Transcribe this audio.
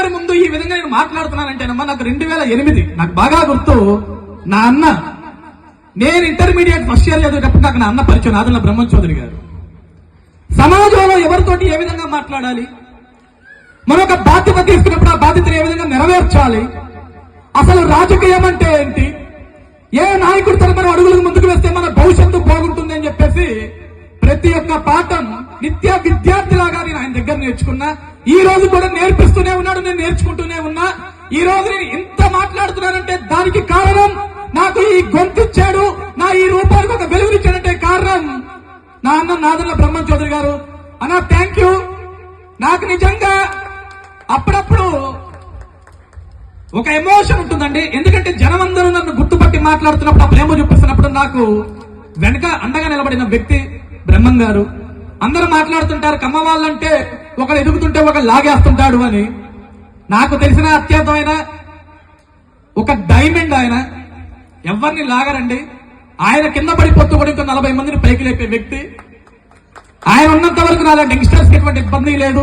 అందరి ముందు ఈ విధంగా నేను మాట్లాడుతున్నానంటేనమ్మా నాకు రెండు వేల ఎనిమిది. నాకు బాగా గుర్తు నా అన్న నేను ఇంటర్మీడియట్ ఫస్ట్ ఇయర్ చదివేటప్పుడు నాకు నా అన్న పరిచయం ఆదల బ్రహ్మం చౌదరి గారు. సమాజంలో ఎవరితోటి ఏ విధంగా మాట్లాడాలి? మరొక బాధ్యత తీసుకున్నప్పుడు ఆ బాధ్యతను ఏ విధంగా నెరవేర్చాలి? అసలు రాజకీయం అంటే ఏంటి? ఏ నాయకుడి తరపున అడుగులకు ముందుకు వేస్తే మన భవిష్యత్తు బాగుంటుంది అని చెప్పేసి ప్రతి ఒక్క పాఠం నిత్య విద్యార్థిలాగా నేను ఆయన దగ్గర నేర్చుకున్నా. ఈ రోజు కూడా నేర్పిస్తూనే ఈ రోజు నేను ఇంత మాట్లాడుతున్నానంటే దానికి కారణం? నాకు ఈ గొంతిచ్చాడు. నా ఈ రూపానికి ఒక వెలుగునిచ్చాడంటే కారణం? నా అన్న నాదన్న బ్రహ్మం చౌదరి గారు. అన్న థ్యాంక్ యూ నాకు నిజంగా అప్పుడప్పుడు ఒక ఎమోషన్ ఉంటుందండి. ఎందుకంటే జనం అందరూ నన్ను గుర్తుపట్టి మాట్లాడుతున్నప్పుడు ఆ ప్రేమ చూపిస్తున్నప్పుడు నాకు వెనక అండగా నిలబడిన వ్యక్తి బ్రహ్మం గారు. అందరూ మాట్లాడుతుంటారు కమ్మ వాళ్ళంటే ఒకరు ఎదుగుతుంటే ఒకరు లాగేస్తుంటాడు అని. నాకు తెలిసిన అత్యంతమైన ఒక డైమండ్ ఆయన ఎవరిని లాగరండి? ఆయన కింద పడి పొత్తుపడి ఇంకో నలభై మందిని పైకి లేపే వ్యక్తి. ఆయన ఉన్నంత వరకు నాలాంటి యంగ్స్టర్స్కి ఎటువంటి ఇబ్బంది లేదు.